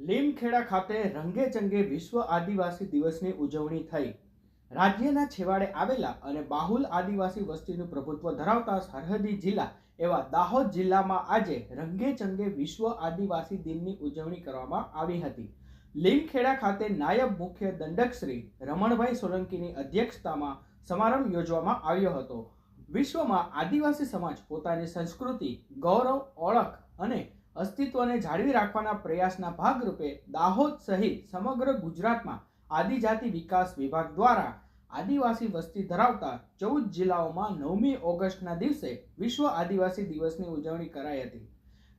લીમખેડા ખાતે રંગે ચંગે વિશ્વ આદિવાસી દિવસની ઉજવણી થઈ. રાજ્યના છેવાડે આવેલા અને બાહુલ આદિવાસી વસ્તીનું પ્રભુત્વ ધરાવતા સરહદી જિલ્લા એવા દાહોદ જિલ્લામાં આજે રંગે ચંગે વિશ્વ આદિવાસી દિનની ઉજવણી કરવામાં આવી હતી. લીમખેડા ખાતે નાયબ મુખ્ય દંડક શ્રી રમણભાઈ સોલંકીની અધ્યક્ષતામાં સમારંભ યોજવામાં આવ્યો હતો. વિશ્વમાં આદિવાસી સમાજ પોતાની સંસ્કૃતિ, ગૌરવ, ઓળખ અને અસ્તિત્વને જાળવી રાખવાના પ્રયાસના ભાગરૂપે દાહોદ સહિત સમગ્ર ગુજરાતમાં આદિજાતિ વિકાસ વિભાગ દ્વારા આદિવાસી વસ્તી ધરાવતા ચૌદ જિલ્લાઓમાં નવમી ઓગસ્ટના દિવસે વિશ્વ આદિવાસી દિવસની ઉજવણી કરાઈ હતી.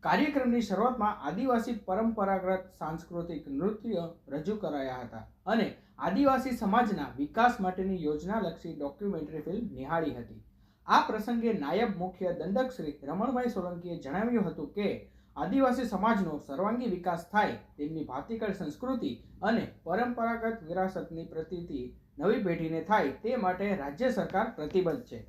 કાર્યક્રમની શરૂઆતમાં આદિવાસી પરંપરાગત સાંસ્કૃતિક નૃત્ય રજૂ કરાયા હતા અને આદિવાસી સમાજના વિકાસ માટેની યોજનાલક્ષી ડોક્યુમેન્ટરી ફિલ્મ નિહાળી હતી. આ પ્રસંગે નાયબ મુખ્ય દંડક શ્રી રમણભાઈ સોલંકીએ જણાવ્યું હતું કે આદિવાસી સમાજનો સર્વાંગી વિકાસ થાય તેમની ભાતીકળ સંસ્કૃતિ અને પરંપરાગત વિરાસતની પ્રતિતિ નવી પેઢીને થાય તે માટે રાજ્ય સરકાર પ્રતિબદ્ધ છે.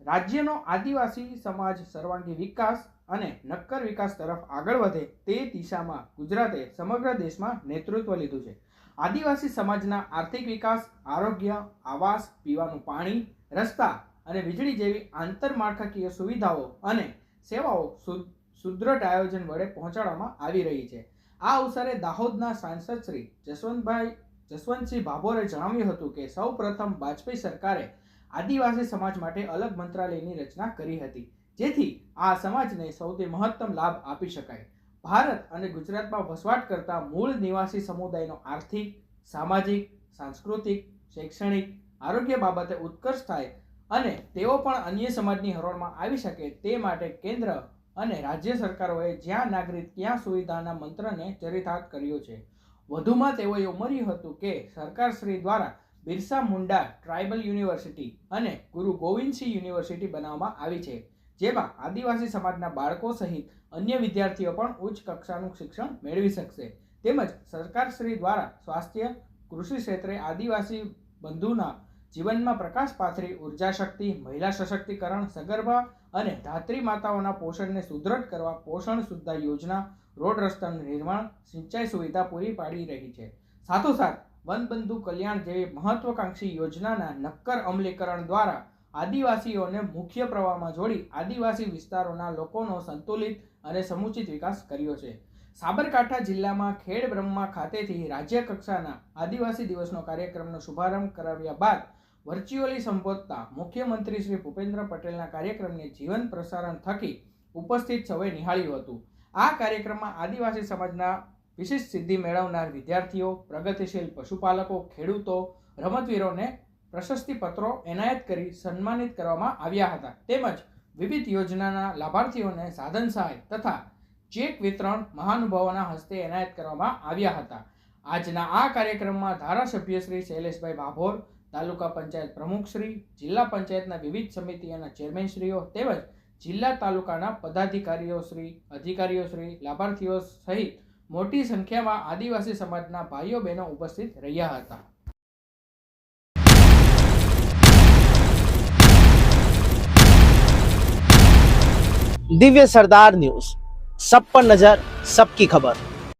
રાજ્યનો આદિવાસી સમાજ સર્વાંગી વિકાસ અને નક્કર વિકાસ તરફ આગળ વધે તે દિશામાં ગુજરાતે સમગ્ર દેશમાં નેતૃત્વ લીધું છે. આદિવાસી સમાજના આર્થિક વિકાસ, આરોગ્ય, આવાસ, પીવાનું પાણી, રસ્તા અને વીજળી જેવી આંતરમાળખાકીય સુવિધાઓ અને સેવાઓ સુ- સુદૃઢ આયોજન વડે પહોંચાડવામાં આવી રહી છે. આ અવસરે દાહોદના સાંસદ શ્રી જસવંતભાઈ, જસવંતસિંહ ભાભોરે જણાવ્યું હતું કે સૌ પ્રથમ વાજપેયી સરકારે આદિવાસી સમાજ માટે અલગ મંત્રાલયની રચના કરી હતી, જેથી આ સમાજને સૌથી મહત્તમ લાભ આપી શકાય. ભારત અને ગુજરાતમાં વસવાટ કરતા મૂળ નિવાસી સમુદાયનો આર્થિક, સામાજિક, સાંસ્કૃતિક, શૈક્ષણિક, આરોગ્ય બાબતે ઉત્કર્ષ થાય અને તેઓ પણ અન્ય સમાજની હરોળમાં આવી શકે તે માટે કેન્દ્ર અને રાજ્ય સરકારોએ જ્યાં નાગરિક ત્યાં સુવિધાના મંત્રને ચરિતાર્થ કર્યો છે. વધુમાં તેઓએ ઉમેર્યું હતું કે સરકારશ્રી દ્વારા બિરસા મુંડા ટ્રાઇબલ યુનિવર્સિટી અને ગુરુ ગોવિંદસિંહ યુનિવર્સિટી બનાવવામાં આવી છે, જેમાં આદિવાસી સમાજના બાળકો સહિત અન્ય વિદ્યાર્થીઓ પણ ઉચ્ચ કક્ષાનું શિક્ષણ મેળવી શકશે. તેમજ સરકારશ્રી દ્વારા સ્વાસ્થ્ય, કૃષિ ક્ષેત્રે આદિવાસી બંધુના જીવનમાં પ્રકાશ પાથરી ઊર્જા શક્તિ મહિલા સશક્તિકરણ, સગર્ભા અને ધાત્રી માતાઓના પોષણને સુદૃઢ કરવા પોષણ સુદ્ધા યોજના, રોડ રસ્તાનું નિર્માણ, સિંચાઈ સુવિધા પૂરી પાડી રહી છે. સાથોસાથ વનબંધુ કલ્યાણ જેવી મહત્વકાંક્ષી યોજનાના નક્કર અમલીકરણ દ્વારા આદિવાસીઓને મુખ્ય પ્રવાહમાં જોડી આદિવાસી વિસ્તારોના લોકોનો સંતુલિત અને સમુચિત વિકાસ કર્યો છે. સાબરકાંઠા જિલ્લામાં ખેડ બ્રહ્મા ખાતેથી રાજ્ય કક્ષાના આદિવાસી દિવસનો કાર્યક્રમનો શુભારંભ કરાવ્યા બાદ વર્ચ્યુઅલી સંબોધતા મુખ્યમંત્રી શ્રી ભૂપેન્દ્ર પટેલના કાર્યક્રમને જીવન પ્રસારણ થકી ઉપસ્થિત સૌએ નિહાળ્યું હતું. આ કાર્યક્રમમાં આદિવાસી સમાજના વિશિષ્ટ સિદ્ધિ મેળવનાર વિદ્યાર્થીઓ, પ્રગતિશીલ પશુપાલકો, ખેડૂતો, રમતવીરોને પ્રશસ્તિપત્રો એનાયત કરી સન્માનિત કરવામાં આવ્યા હતા. તેમજ વિવિધ યોજનાના લાભાર્થીઓને સાધન સહાય તથા ચેક વિતરણ મહાનુભાવોના હસ્તે એનાયત કરવામાં આવ્યા હતા. આજના આ કાર્યક્રમમાં ધારાસભ્ય શ્રી શૈલેષભાઈ ભાભોર તાલુકા પંચાયત પ્રમુખશ્રી જિલ્લા પંચાયતના વિવિધ સમિતિઓના ચેરમેનશ્રીઓ તેમજ જિલ્લા તાલુકાના પદાધિકારીઓશ્રી અધિકારીઓશ્રી લાભાર્થીઓ સહિત મોટી સંખ્યામાં આદિવાસી સમાજના ભાઈઓ બહેનો ઉપસ્થિત રહ્યા હતા. દિવ્ય સરદાર ન્યૂઝ. સબ પર નજર સબકી ખબર.